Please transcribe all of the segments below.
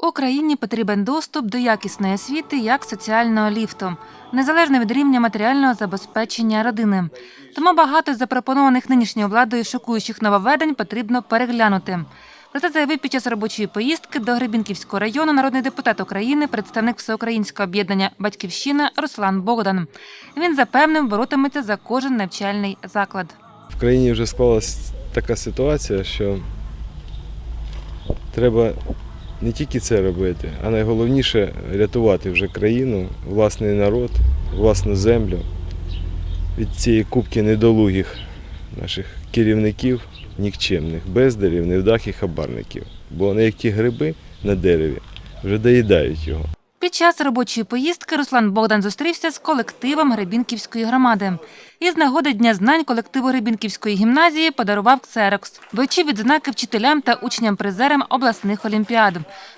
Україні потрібен доступ до якісної освіти як соціального ліфту, незалежно від рівня матеріального забезпечення родини. Тому багато з запропонованих нинішньою владою шокуючих нововведень потрібно переглянути. Про це заявив під час робочої поїздки до Гребінківського району народний депутат України, представник всеукраїнського об'єднання Батьківщина Руслан Богдан. Він запевнив, боротиметься за кожен навчальний заклад. В країні вже склалась така ситуація, що треба не тільки це робити, а найголовніше рятувати вже країну, власний народ, власну землю від цієї кубки недолугих наших керівників, нікчемних, бездарів, невдах і хабарників. Бо вони, як ті гриби на дереві, вже доїдають його. Під час робочої поїздки Руслан Богдан зустрівся з колективом Гребінківської громади. І з нагоди Дня знань колективу Гребінківської гімназії подарував ксерокс. Вручив відзнаки вчителям та учням-призерам обласних олімпіад.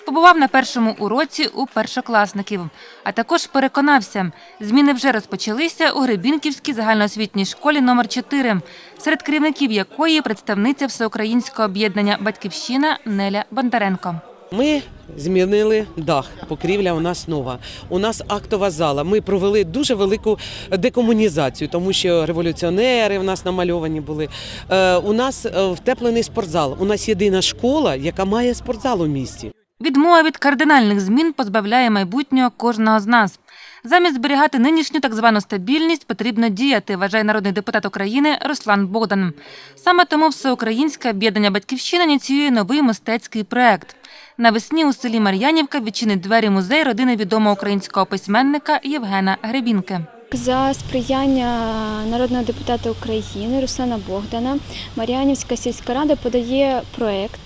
Побував на першому уроці у першокласників. А також переконався, зміни вже розпочалися у Гребінківській загальноосвітній школі номер 4 серед керівників якої представниця всеукраїнського об'єднання Батьківщина Неля Бондаренко. Ми змінили дах, покрівля у нас нова. У нас актова зала. Ми провели дуже велику декомунізацію, тому що революціонери в нас намальовані були. Е, у нас е, втеплений спортзал. У нас єдина школа, яка має спортзал у місті. Відмова від кардинальних змін позбавляє майбутнього кожного з нас. Замість зберігати нинішню так звану стабільність потрібно діяти, вважає народний депутат України Руслан Богдан. Саме тому всеукраїнське об'єднання Батьківщина ініціює новий мистецький проект. Навесні у селі Мар'янівка відчинить двері музей родини відомого українського письменника Євгена Гребінки. За сприяння народного депутата України Руслана Богдана Мар'янівська сільська рада подає проект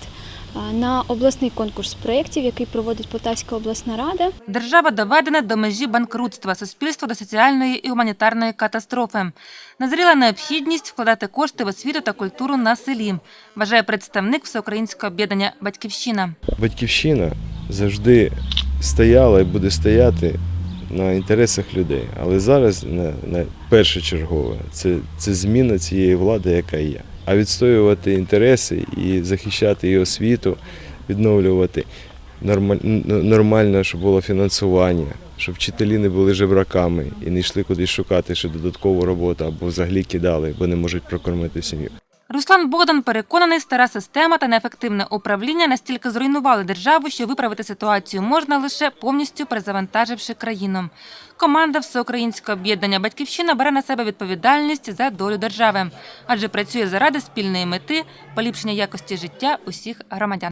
на обласний конкурс проєктів, який проводить Полтавська обласна рада. Держава доведена до межі банкрутства, суспільство до соціальної і гуманітарної катастрофи. Назріла необхідність вкладати кошти в освіту та культуру на селі, вважає представник всеукраїнського об'єднання Батьківщина. Батьківщина завжди стояла і буде стояти на інтересах людей. Але зараз на, на першочергове це, це зміна цієї влади, яка є. А відстоювати інтереси і захищати і освіту, відновлювати нормаль, нормально, щоб було фінансування, щоб вчителі не були жебраками і не йшли кудись шукати ще додаткову роботу або взагалі кидали, бо не можуть прокормити сім'ю. Руслан Богдан переконаний, стара система та неефективне управління настільки зруйнували державу, що виправити ситуацію можна лише повністю перезавантаживши країну. Команда Всеукраїнського об'єднання Батьківщина бере на себе відповідальність за долю держави, адже працює заради спільної мети поліпшення якості життя усіх громадян.